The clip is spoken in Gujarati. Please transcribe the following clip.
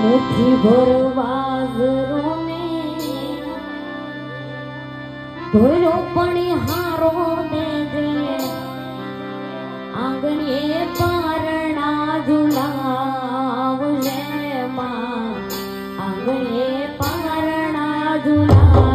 મુઠ્ઠી ભરવા રોને ભરો પણ હારો દેજે આંગણીએ પારણા ઝુલાવજે માં આંગણીએ પારણા ઝુલાવ